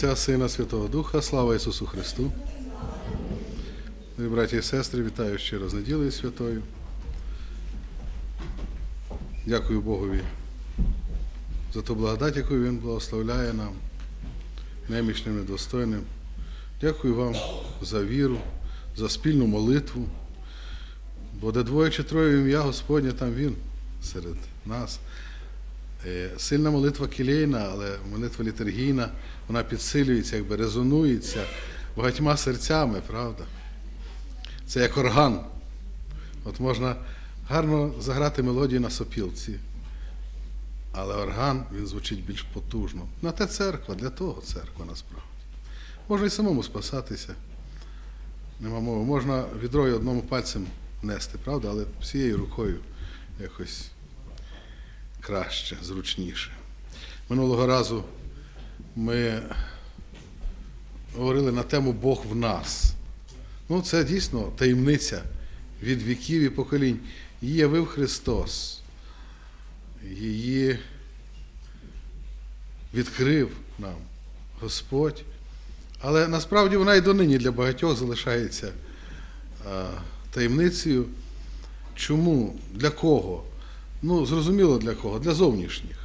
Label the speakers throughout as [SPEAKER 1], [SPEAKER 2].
[SPEAKER 1] Отця, Сина, Святого Духа, слава Ісусу Христу. Дорогі браті і сестри, вітаю щиро з неділею святою. Дякую Богові за ту благодать, яку Він благословляє нам, немічним, недостойним. Дякую вам за віру, за спільну молитву. Бо де двоє чи троє ім'я Господнє, там Він серед нас. Е, Сильна молитва кілейна, але молитва літургійна, вона підсилюється, якби резонується багатьма серцями, правда? Це як орган. От можна гарно заграти мелодію на сопілці, але орган він звучить більш потужно. На те церква, для того церква насправді. Можна і самому спасатися. Нема мови. Можна відрою одному пальцем нести, правда, але всією рукою якось краще, зручніше. Минулого разу ми говорили на тему Бог в нас. Ну, це дійсно таємниця від віків і поколінь. Її явив Христос. Її відкрив нам Господь. Але насправді вона і донині для багатьох залишається таємницею. Чому? Для кого? Ну, зрозуміло для кого? Для зовнішніх.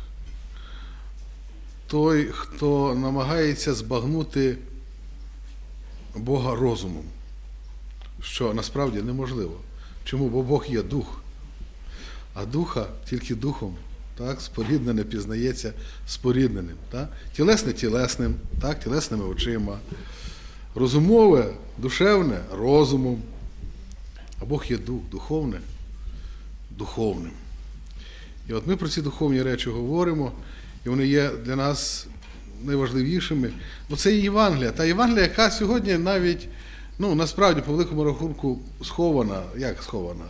[SPEAKER 1] Той, хто намагається збагнути Бога розумом, що насправді неможливо. Чому? Бо Бог є дух, а духа тільки духом, так, споріднене пізнається спорідненим. Так? Тілесне тілесним, так, тілесними очима, розумове, душевне розумом. А Бог є дух, духовне, духовним. І от ми про ці духовні речі говоримо, і вони є для нас найважливішими. Бо це є Євангелія. Та Євангелія, яка сьогодні навіть, ну, насправді, по великому рахунку, схована. Як схована?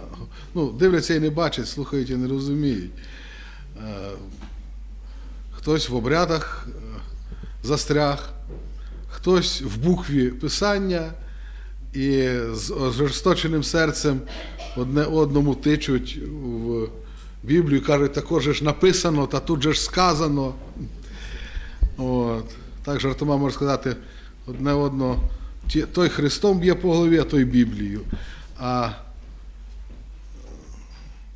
[SPEAKER 1] Ну, дивляться і не бачать, слухають і не розуміють. Е, Хтось в обрядах е, застряг, хтось в букві писання і з ожорсточеним серцем одне одному тичуть в Біблію, кажуть, також ж написано, та тут же ж сказано. От. Так жартома можна сказати, одне одно, той Христом б'є по голові, а той Біблію. А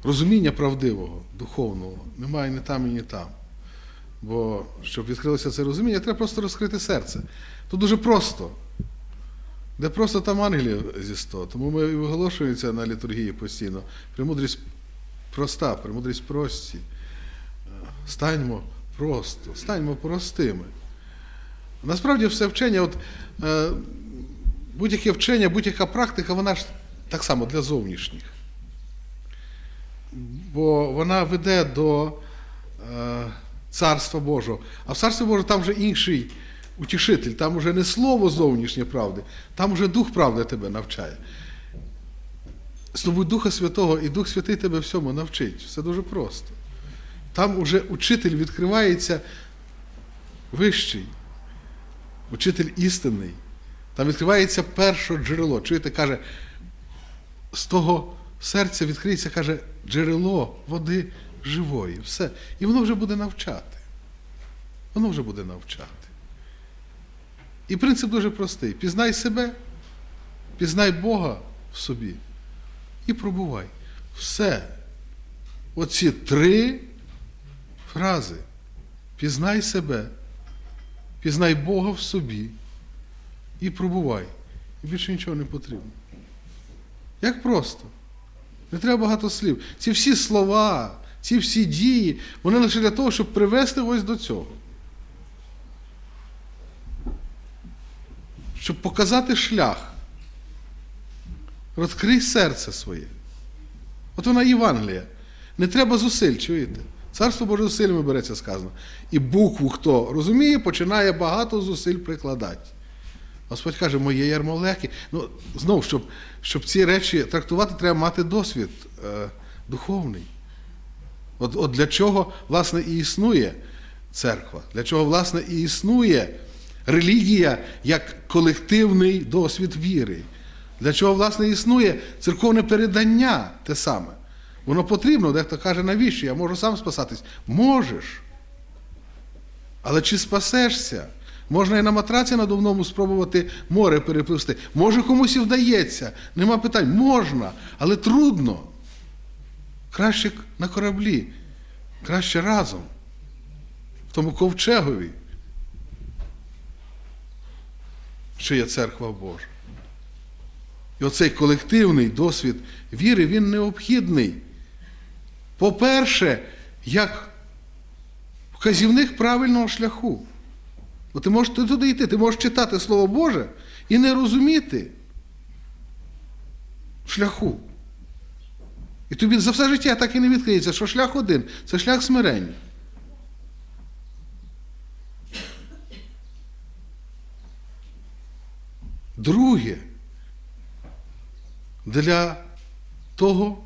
[SPEAKER 1] розуміння правдивого, духовного немає ні там і ні там. Бо щоб відкрилося це розуміння, треба просто розкрити серце. Тут дуже просто. Де просто там ангелів зі сто. Тому ми це на літургії постійно. Премудрість проста, премудрість прості. Е, Станьмо просто, станьмо простими. Насправді все вчення, от, е, будь-яке вчення, будь-яка практика, вона ж так само для зовнішніх. Бо вона веде до е, Царства Божого. А в Царстві Божому там вже інший утішитель, там вже не слово зовнішнє правди, там вже Дух правди тебе навчає. Здобудь Духа Святого, і Дух Святий тебе всьому навчить. Все дуже просто. Там уже учитель відкривається вищий, учитель істинний. Там відкривається перше джерело. Чуєте, каже, з того серця відкриється, каже, джерело води живої. Все. І воно вже буде навчати. Воно вже буде навчати. І принцип дуже простий: пізнай себе, пізнай Бога в собі і пробувай. Все. Оці три фрази. Пізнай себе, пізнай Бога в собі і пробувай. І більше нічого не потрібно. Як просто. Не треба багато слів. Ці всі слова, ці всі дії, вони лише для того, щоб привести ось до цього. Щоб показати шлях. Розкрий серце своє. От вона Євангелія. Не треба зусиль, чуєте? Царство Боже зусиллями береться сказано. І букву, хто розуміє, починає багато зусиль прикладати. Господь каже, моє ярмо легке. Ну, знову, щоб, щоб ці речі трактувати, треба мати досвід е, духовний. От, от для чого, власне, і існує церква, для чого, власне, і існує релігія як колективний досвід віри. Для чого, власне, існує церковне передання те саме. Воно потрібно, дехто каже, навіщо? Я можу сам спасатись. Можеш. Але чи спасешся? Можна і на матраці надувному спробувати море перепливсти. Може, комусь і вдається. Нема питань. Можна, але трудно. Краще на кораблі, краще разом, в тому ковчегові, що є церква Божа. І оцей колективний досвід віри, він необхідний. По-перше, як вказівник правильного шляху. Бо ти можеш туди йти, ти можеш читати Слово Боже і не розуміти шляху. І тобі за все життя так і не відкриється, що шлях один це шлях смирення. Друге, для того,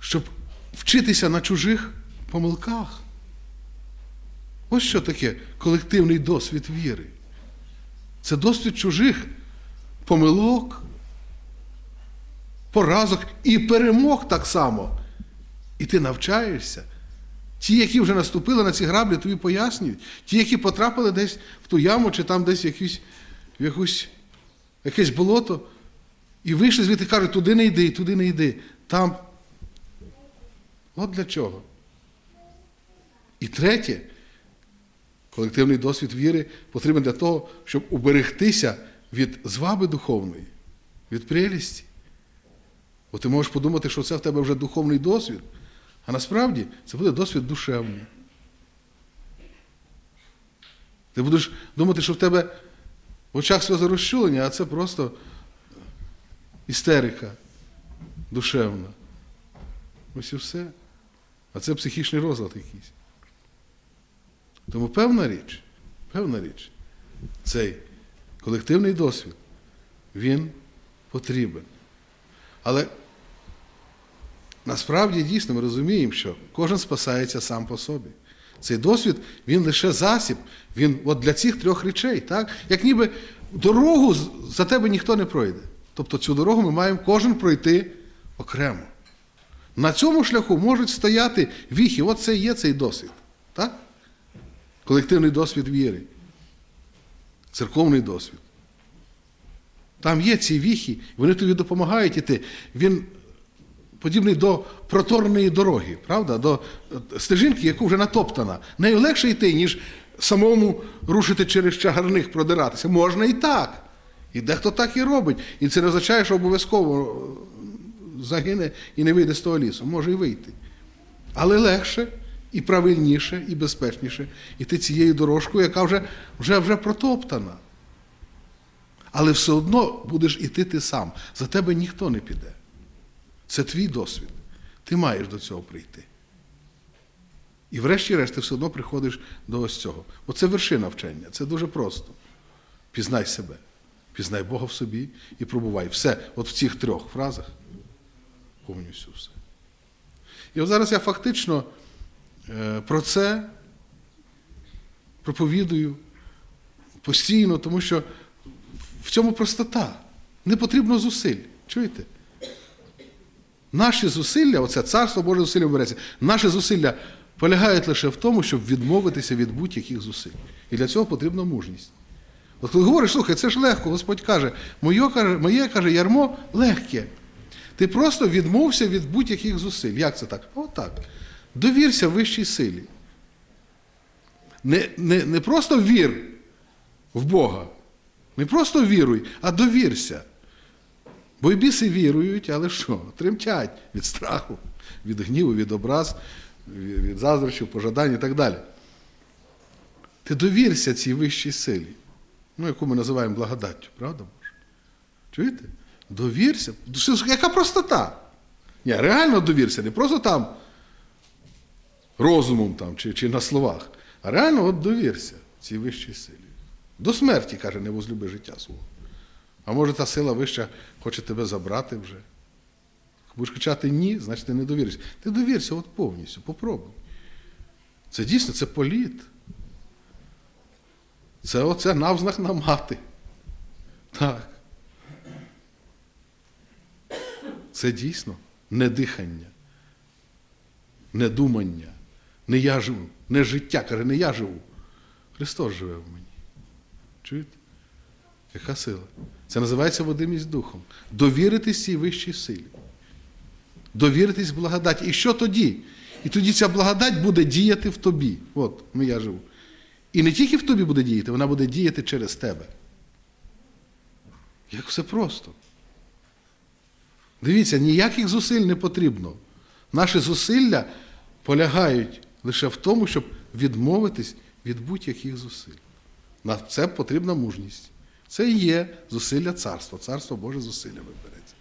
[SPEAKER 1] щоб вчитися на чужих помилках. Ось що таке колективний досвід віри. Це досвід чужих помилок, поразок і перемог так само. І ти навчаєшся. Ті, які вже наступили на ці граблі, тобі пояснюють. Ті, які потрапили десь в ту яму, чи там десь в якусь, в якусь, якесь болото, і вийшли звідти кажуть, туди не йди, туди не йди. Там. От для чого. І третє, колективний досвід віри потрібен для того, щоб уберегтися від зваби духовної, від прелісті. Бо ти можеш подумати, що це в тебе вже духовний досвід, а насправді це буде досвід душевний. Ти будеш думати, що в тебе в очах сльози розчулення, а це просто істерика душевна. Ось і все. А це психічний розлад якийсь. Тому певна річ, певна річ, цей колективний досвід, він потрібен. Але насправді дійсно ми розуміємо, що кожен спасається сам по собі. Цей досвід, він лише засіб, він от для цих трьох речей, так? як ніби дорогу за тебе ніхто не пройде. Тобто цю дорогу ми маємо кожен пройти окремо. На цьому шляху можуть стояти віхи. От це є цей досвід. Так? Колективний досвід віри. Церковний досвід. Там є ці віхи, вони тобі допомагають іти. Він подібний до проторної дороги, правда? До стежинки, яку вже натоптана. Нею легше йти, ніж самому рушити через чагарних, продиратися. Можна і так. І дехто так і робить. І це не означає, що обов'язково загине і не вийде з того лісу. Може і вийти. Але легше, і правильніше, і безпечніше йти цією дорожкою, яка вже, вже, вже протоптана. Але все одно будеш іти ти сам. За тебе ніхто не піде. Це твій досвід. Ти маєш до цього прийти. І врешті-решт ти все одно приходиш до ось цього. Оце вершина вчення. Це дуже просто. Пізнай себе. Пізнай Бога в собі і пробувай. Все, от в цих трьох фразах повністю все. І от зараз я фактично е, про це проповідую постійно, тому що в цьому простота. Не потрібно зусиль. Чуєте? Наші зусилля, оце царство Боже зусилля береться, наші зусилля полягають лише в тому, щоб відмовитися від будь-яких зусиль. І для цього потрібна мужність. От коли говориш, слухай, це ж легко, Господь каже, моє, каже, моє каже, ярмо легке. Ти просто відмовся від будь-яких зусиль. Як це так? Отак. Довірся вищій силі. Не, не, не просто вір в Бога. Не просто віруй, а довірся. Бо й біси вірують, але що? Тремтять від страху, від гніву, від образ, від заздрощів, пожадань і так далі. Ти довірся цій вищій силі, ну, яку ми називаємо благодаттю, правда? Боже? Чуєте? Довірся. Яка простота? Ні, реально довірся, не просто там розумом там, чи, чи на словах, а реально от довірся цій вищій силі. До смерті, каже, не возлюби життя свого. А може та сила вища хоче тебе забрати вже. Будеш кричати ні, значить ти не довіришся. Ти довірся от повністю, попробуй. Це дійсно це політ. Це оце навзнак на мати. Так. Це дійсно не дихання, не думання, не я живу, не життя, каже, не я живу. Христос живе в мені. Чуєте? Яка сила? Це називається водимість духом. Довіритись цій вищій силі. Довіритись благодаті. І що тоді? І тоді ця благодать буде діяти в тобі. От, ну я живу. І не тільки в тобі буде діяти, вона буде діяти через тебе. Як все просто. Дивіться, ніяких зусиль не потрібно. Наші зусилля полягають лише в тому, щоб відмовитись від будь-яких зусиль. На це потрібна мужність. Це і є зусилля царства. Царство Боже зусилля вибереться.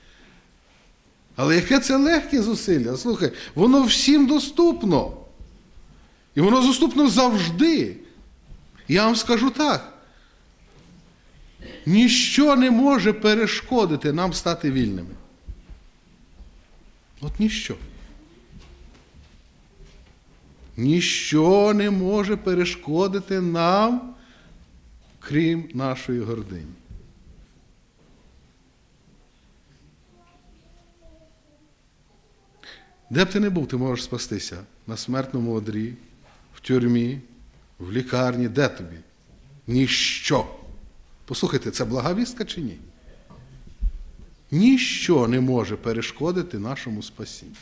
[SPEAKER 1] Але яке це легке зусилля? Слухай, воно всім доступно. І воно доступно завжди. Я вам скажу так. Ніщо не може перешкодити нам стати вільними. От ніщо. Ніщо не може перешкодити нам, крім нашої гордині. Де б ти не був, ти можеш спастися на смертному одрі, в тюрмі, в лікарні, де тобі? Ніщо. Послухайте, це блага вістка чи ні? Ніщо не може перешкодити нашому спасінню.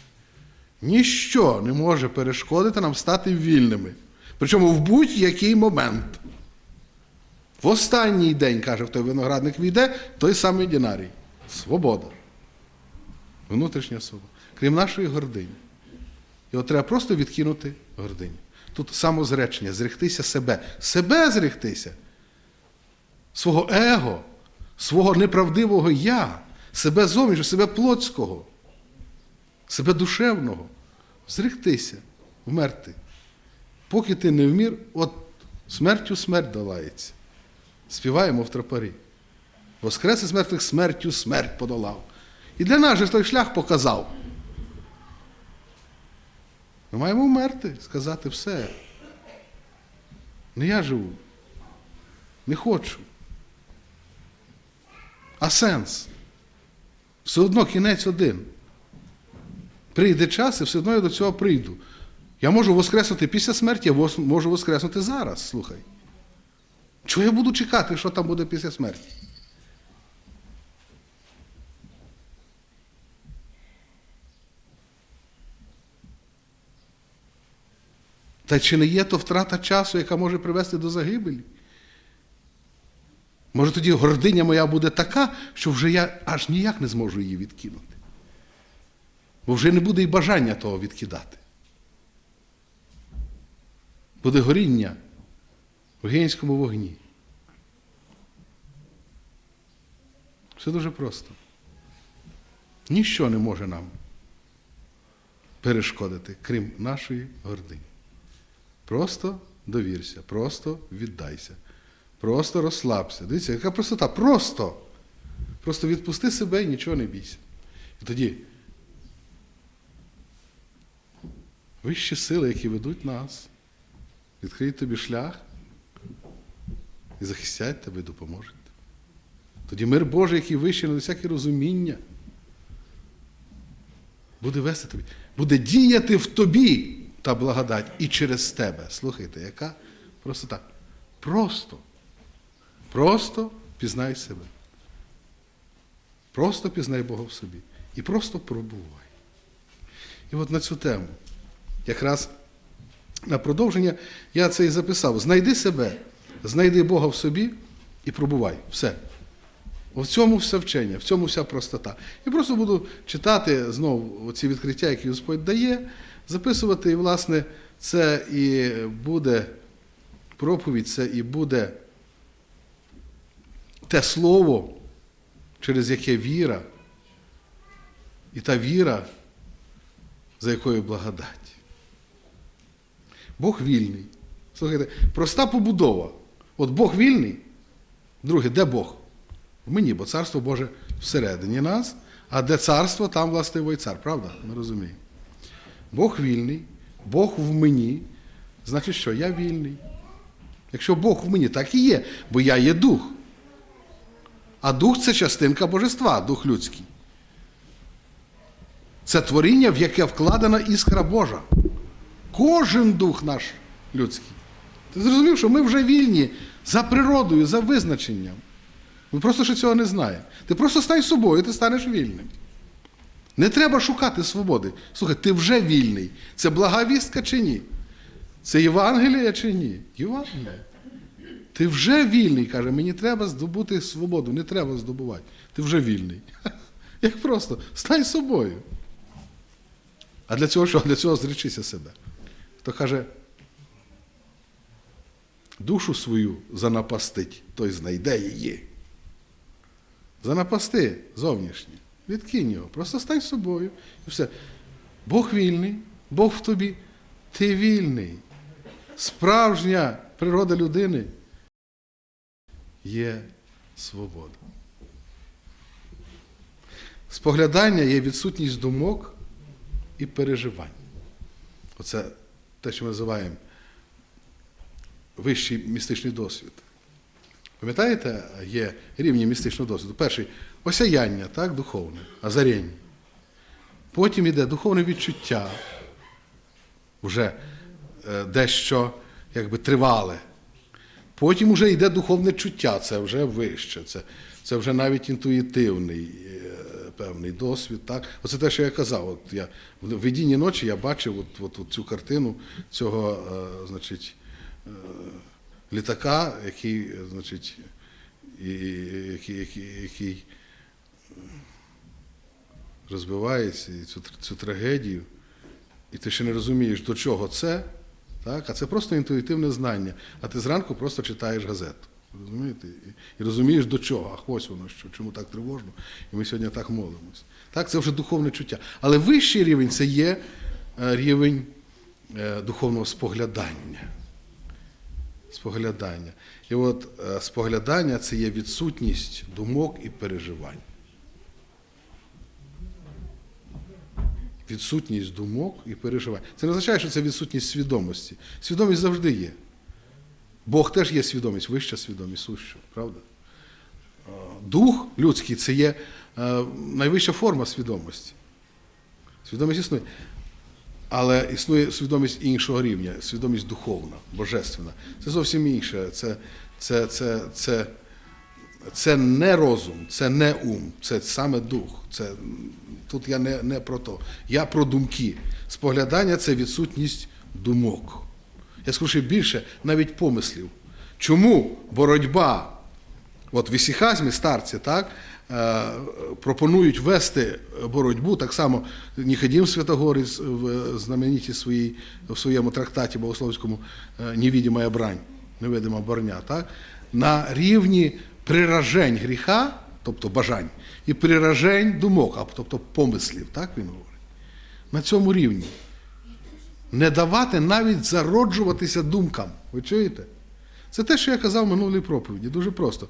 [SPEAKER 1] Ніщо не може перешкодити нам стати вільними. Причому в будь-який момент. В останній день, каже, в той виноградник війде, той самий Дінарій. Свобода. Внутрішня свобода. Крім нашої гордині. От треба просто відкинути гординю. Тут самозречення, зректися себе. Себе зректися. Свого его, свого неправдивого я, себе зовнішнього, себе плотського, себе душевного. Зректися, вмерти. Поки ти не вмір, от смертю смерть долається. Співаємо в тропарі. Воскрес із мертвих смертю смерть подолав. І для нас же той шлях показав. Ми маємо вмерти, сказати все. Не я живу. Не хочу. А сенс? Все одно кінець один. Прийде час і все одно я до цього прийду. Я можу воскреснути після смерті, я можу воскреснути зараз, слухай. Чого я буду чекати, що там буде після смерті? Та чи не є то втрата часу, яка може привести до загибелі? Може тоді гординя моя буде така, що вже я аж ніяк не зможу її відкинути. Бо вже не буде і бажання того відкидати. Буде горіння в генському вогні. Все дуже просто. Ніщо не може нам перешкодити, крім нашої гордині. Просто довірся, просто віддайся, просто розслабся. Дивіться, яка простота. Просто. Просто відпусти себе і нічого не бійся. І тоді вищі сили, які ведуть нас, відкриють тобі шлях і захистять тебе і допоможуть. Тоді мир Божий, який вищий на всяке розуміння, буде вести тобі, буде діяти в тобі та благодать і через тебе. Слухайте, яка просто так. Просто. Просто пізнай себе. Просто пізнай Бога в собі. І просто пробувай. І от на цю тему, якраз на продовження, я це і записав. Знайди себе, знайди Бога в собі і пробувай. Все. В цьому все вчення, в цьому вся простота. І просто буду читати знову ці відкриття, які Господь дає, записувати, і, власне, це і буде проповідь, це і буде те слово, через яке віра, і та віра, за якою благодать. Бог вільний. Слухайте, проста побудова. От Бог вільний. Друге, де Бог? В мені, бо царство Боже всередині нас, а де царство, там властивий цар, правда? Ми розуміємо. Бог вільний, Бог в мені, значить, що я вільний. Якщо Бог в мені, так і є, бо я є дух. А дух це частинка божества, дух людський. Це творіння, в яке вкладена іскра Божа. Кожен дух наш людський. Ти зрозумів, що ми вже вільні за природою, за визначенням. Ми просто ще цього не знаємо. Ти просто стань собою, ти станеш вільним. Не треба шукати свободи. Слухай, ти вже вільний. Це блага вістка чи ні? Це Євангелія чи ні? Євангелія. Ти вже вільний, каже, мені треба здобути свободу, не треба здобувати. Ти вже вільний. Як просто, стань собою. А для цього що? Для цього зречися себе. Хто каже, душу свою занапастить, той знайде її. Занапасти зовнішнє. Відкинь його. Просто стань собою. І все. Бог вільний, Бог в тобі. Ти вільний. Справжня природа людини є свобода. Споглядання є відсутність думок і переживань. Оце те, що ми називаємо вищий містичний досвід. Пам'ятаєте, є рівні містичного досвіду. Перший осяяння, так, духовне, озаріння. Потім йде духовне відчуття, вже е, дещо якби тривале. Потім вже йде духовне чуття, це вже вище, це, це вже навіть інтуїтивний е, певний досвід. Так? Оце те, що я казав. От я, в видінні ночі я бачив от, от, от цю картину цього е, значить, е, літака, який, е, значить, і, який, який, який розбивається, і цю, цю трагедію, і ти ще не розумієш, до чого це, так? а це просто інтуїтивне знання. А ти зранку просто читаєш газету. Розумієте? І, розумієш, до чого. Ах, ось воно, що, чому так тривожно, і ми сьогодні так молимось. Так, це вже духовне чуття. Але вищий рівень це є е, рівень е, духовного споглядання. Споглядання. І от е, споглядання це є відсутність думок і переживань. Відсутність думок і переживань. Це не означає, що це відсутність свідомості. Свідомість завжди є. Бог теж є свідомість, вища свідомість, суща, правда? Дух людський це є е, найвища форма свідомості. Свідомість існує. Але існує свідомість іншого рівня, свідомість духовна, божественна. Це зовсім інше. Це, це, це, це, це не розум, це не ум, це саме дух. Це, тут я не, не про то. Я про думки. Споглядання це відсутність думок. Я скажу ще більше, навіть помислів. Чому боротьба, от в ісіхазмі старці, так, е, пропонують вести боротьбу, так само Ніходім Святогорець в знаменитій своїй, в своєму трактаті богословському е, «Невідима брань, невидима борня, так, на рівні приражень гріха, тобто бажань, і приражень думок, тобто помислів, так він говорить. На цьому рівні не давати навіть зароджуватися думкам. Ви чуєте? Це те, що я казав в минулій проповіді. Дуже просто.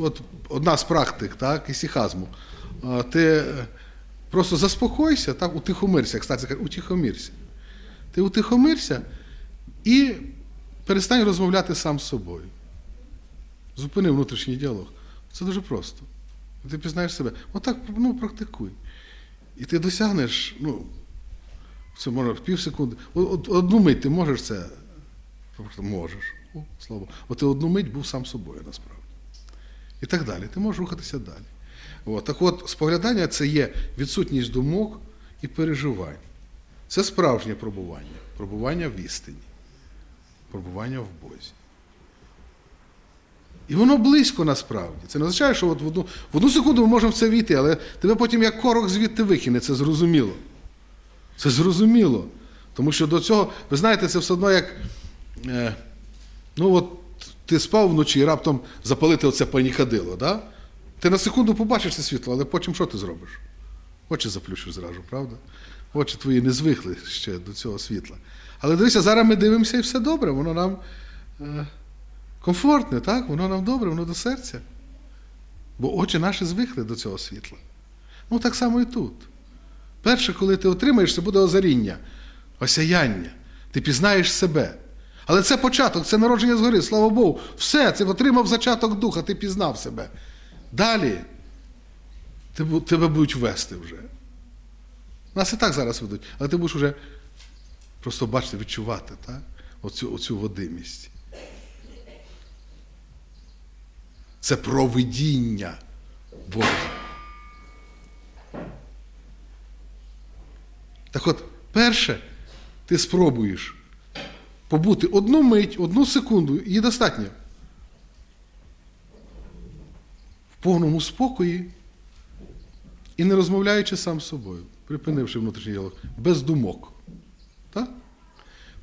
[SPEAKER 1] От одна з практик, так, ісіхазму. Ти е, просто заспокойся, так, утихомирся, кажуть, утихомирся. Ти утихомирся і перестань розмовляти сам з собою. Зупини внутрішній діалог. Це дуже просто. Ти пізнаєш себе. Отак ну, практикуй. І ти досягнеш, ну, це може пів секунди. Одну мить ти можеш це. Можеш. О, слава. От ти одну мить був сам собою насправді. І так далі. Ти можеш рухатися далі. От. Так от, споглядання це є відсутність думок і переживань. Це справжнє пробування. Пробування в істині. Пробування в Бозі. І воно близько насправді. Це не означає, що от в одну, в одну секунду ми можемо в це війти, але тебе потім як корок звідти викине, це зрозуміло. Це зрозуміло. Тому що до цього, ви знаєте, це все одно як. Е, ну от ти спав вночі і раптом запалити оце панікадило. Да? Ти на секунду побачиш це світло, але потім що ти зробиш? Очі заплющиш зразу, правда? Очі твої не звикли ще до цього світла. Але дивися, зараз ми дивимося і все добре, воно нам е, комфортне, так? Воно нам добре, воно до серця. Бо очі наші звикли до цього світла. Ну так само і тут. Перше, коли ти отримаєш, це буде озаріння, осяяння. Ти пізнаєш себе. Але це початок, це народження згори, слава Богу. Все, це отримав зачаток духа, ти пізнав себе. Далі тебе будуть вести вже. Нас і так зараз ведуть, але ти будеш вже просто бачити, відчувати, так? оцю, оцю водимість. Це провидіння Боже. Так от, перше, ти спробуєш побути одну мить, одну секунду, і достатньо. В повному спокої і не розмовляючи сам з собою, припинивши внутрішній діалог, без думок. Так?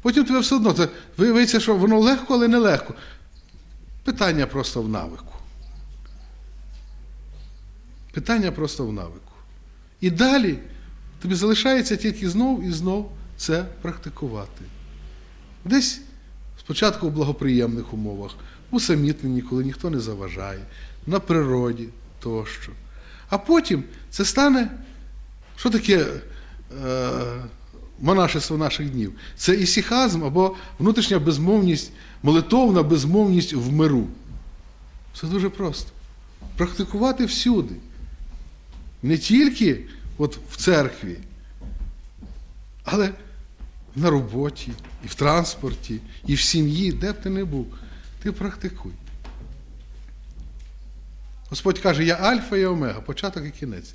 [SPEAKER 1] Потім тебе все одно це виявиться, що воно легко, але не легко. Питання просто в навику. Питання просто в навику. І далі тобі залишається тільки знов і знов це практикувати. Десь спочатку в благоприємних умовах, усамітнені, коли ніхто не заважає, на природі тощо. А потім це стане, що таке е, монашество наших днів? Це ісіхазм або внутрішня безмовність, молитовна безмовність в миру. Все дуже просто. Практикувати всюди. Не тільки от в церкві, але на роботі, і в транспорті, і в сім'ї, де б ти не був, ти практикуй. Господь каже, я альфа і омега, початок і кінець.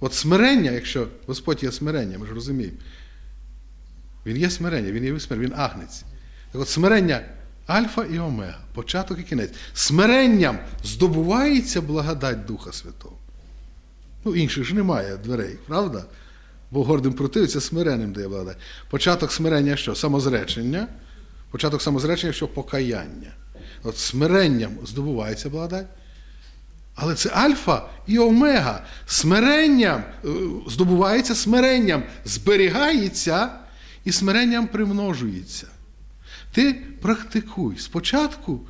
[SPEAKER 1] От смирення, якщо Господь є смирення, ми ж розуміємо. Він є смирення, він є смирення, він агнець. Так от смирення альфа і омега, початок і кінець. Смиренням здобувається благодать Духа Святого. Ну, інших ж немає дверей, правда? Бо гордим противиться, смиренним дає благодать. Початок смирення що? Самозречення. Початок самозречення, що покаяння. От смиренням здобувається благодать. Але це альфа і омега. Смиренням е, здобувається смиренням, зберігається і смиренням примножується. Ти практикуй. Спочатку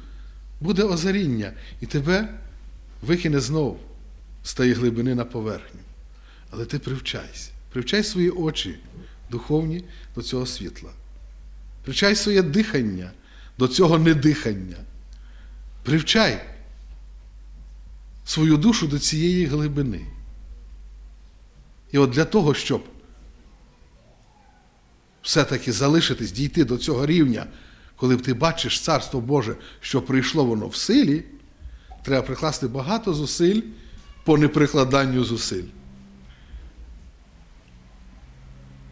[SPEAKER 1] буде озаріння, і тебе викине знов з тієї глибини на поверхню. Але ти привчайся. Привчай свої очі духовні до цього світла. Привчай своє дихання до цього недихання. Привчай свою душу до цієї глибини. І от для того, щоб все-таки залишитись, дійти до цього рівня, коли б ти бачиш Царство Боже, що прийшло воно в силі, треба прикласти багато зусиль по неприкладанню зусиль.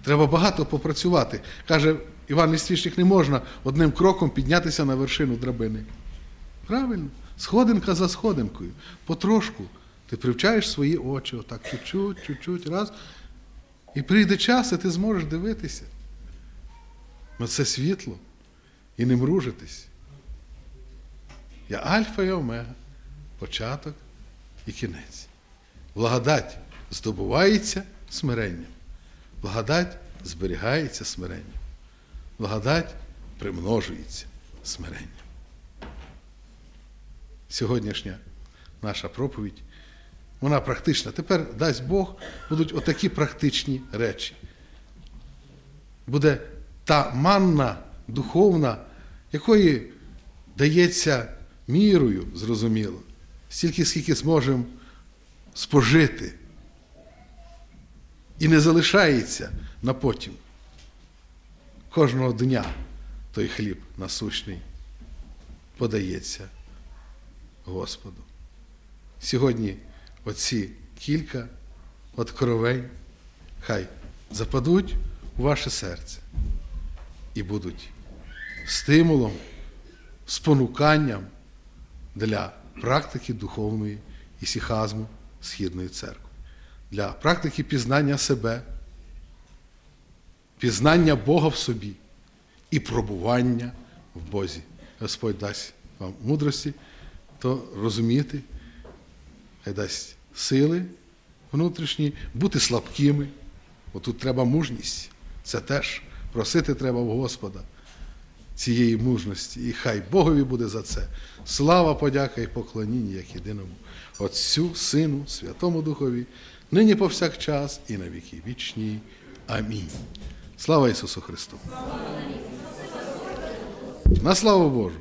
[SPEAKER 1] Треба багато попрацювати. Каже Іван Ліствічник, не можна одним кроком піднятися на вершину драбини. Правильно, сходинка за сходинкою, потрошку. Ти привчаєш свої очі, отак чуть-чуть, чуть-чуть, раз. І прийде час, і ти зможеш дивитися на це світло і не мружитись. Я альфа і омега, початок і кінець. Благодать здобувається смиренням. Благодать зберігається смиренням. Благодать примножується смиренням. Сьогоднішня наша проповідь, вона практична. Тепер дасть Бог, будуть отакі практичні речі. Буде та манна духовна, якої дається мірою, зрозуміло, стільки, скільки зможемо спожити. І не залишається на потім. Кожного дня той хліб насущний подається Господу. Сьогодні оці кілька откровень хай западуть у ваше серце і будуть стимулом, спонуканням для практики духовної ісіхазму Східної церкви для практики пізнання себе, пізнання Бога в собі і пробування в Бозі. Господь дасть вам мудрості, то розуміти, хай дасть сили внутрішні, бути слабкими. Бо тут треба мужність. Це теж просити треба в Господа цієї мужності. І хай Богові буде за це. Слава, подяка і поклоніння як єдиному Отцю, Сину, Святому Духові, нині повсякчас і на віки вічні. Амінь. Слава Ісусу Христу! На славу Божу!